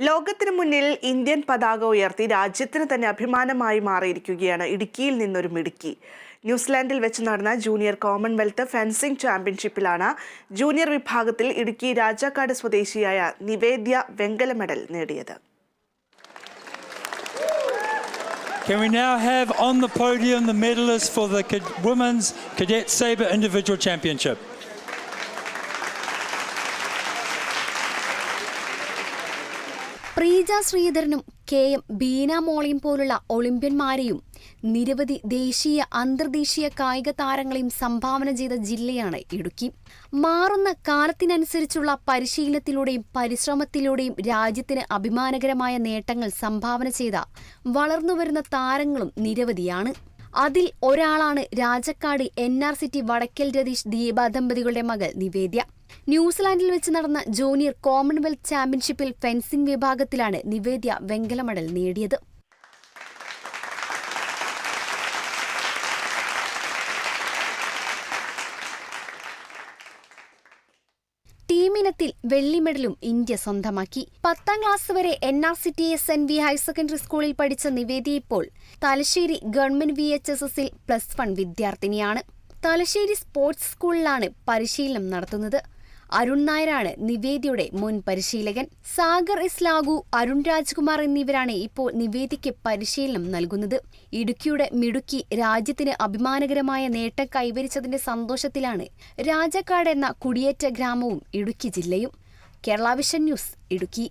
ലോകത്തിനു മുന്നിൽ ഇന്ത്യൻ പതാക ഉയർത്തി രാജ്യത്തിന് തന്നെ അഭിമാനമായി മാറിയിരിക്കുകയാണ് ഇടുക്കിയിൽ നിന്നൊരു മിടുക്കി ന്യൂസിലാൻഡിൽ വെച്ച് നടന്ന ജൂനിയർ കോമൺവെൽത്ത് ഫെൻസിംഗ് ചാമ്പ്യൻഷിപ്പിലാണ് ജൂനിയർ വിഭാഗത്തിൽ ഇടുക്കി രാജാക്കാട് സ്വദേശിയായ നിവേദ്യ വെങ്കല മെഡൽ നേടിയത് Can we now have on the podium the medalists for the Women's Cadet Sabre Individual Championship? Preeja ശ്രീധരനും K M Beena മോളിയും പോലുള്ള ഒളിമ്പ്യന്മാരെയും നിരവധി ദേശീയ അന്തർദേശീയ കായിക താരങ്ങളെയും സംഭാവന ചെയ്ത ജില്ലയാണ് ഇടുക്കി. മാറുന്ന കാലത്തിനനുസരിച്ചുള്ള പരിശീലനത്തിലൂടെയും പരിശ്രമത്തിലൂടെയും രാജ്യത്തിന് അഭിമാനകരമായ നേട്ടങ്ങൾ സംഭാവന ചെയ്ത വളർന്നുവരുന്ന താരങ്ങളും നിരവധിയാണ്. അതിൽ ഒരാളാണ് Rajakkad N R city Vadakkal Ratheesh Deepa ദമ്പതികളുടെ മകൾ നിവേദ്യ. ന്യൂസിലാൻഡിൽ വെച്ച് നടന്ന ജൂനിയർ കോമൺവെൽത്ത് ചാമ്പ്യൻഷിപ്പിൽ ഫെൻസിംഗ് വിഭാഗത്തിലാണ് നിവേദ്യ വെങ്കല മെഡൽ നേടിയത്. ടീമിനത്തിൽ വെള്ളി മെഡലും ഇന്ത്യ സ്വന്തമാക്കി. പത്താം ക്ലാസ് വരെ N R C T S N V higher secondary സ്കൂളിൽ പഠിച്ച നിവേദി ഇപ്പോൾ Thalassery government V H S എസിൽ പ്ലസ് വൺ വിദ്യാർത്ഥിനിയാണ്. തലശ്ശേരി സ്പോർട്സ് സ്കൂളിലാണ് പരിശീലനം നടത്തുന്നത്. അരുൺ നായരാണ് നിവേദ്യയുടെ മുൻ പരിശീലകൻ. സാഗർ ഇസ്ലാഗു അരുൺ രാജ്കുമാർ എന്നിവരാണ് ഇപ്പോൾ നിവേദ്യയ്ക്ക് പരിശീലനം നൽകുന്നത്. ഇടുക്കിയുടെ മിടുക്കി രാജ്യത്തിന് അഭിമാനകരമായ നേട്ടം കൈവരിച്ചതിന്റെ സന്തോഷത്തിലാണ് രാജക്കാട് എന്ന കുടിയേറ്റ ഗ്രാമവും ഇടുക്കി ജില്ലയും. Kerala vision news Idukki.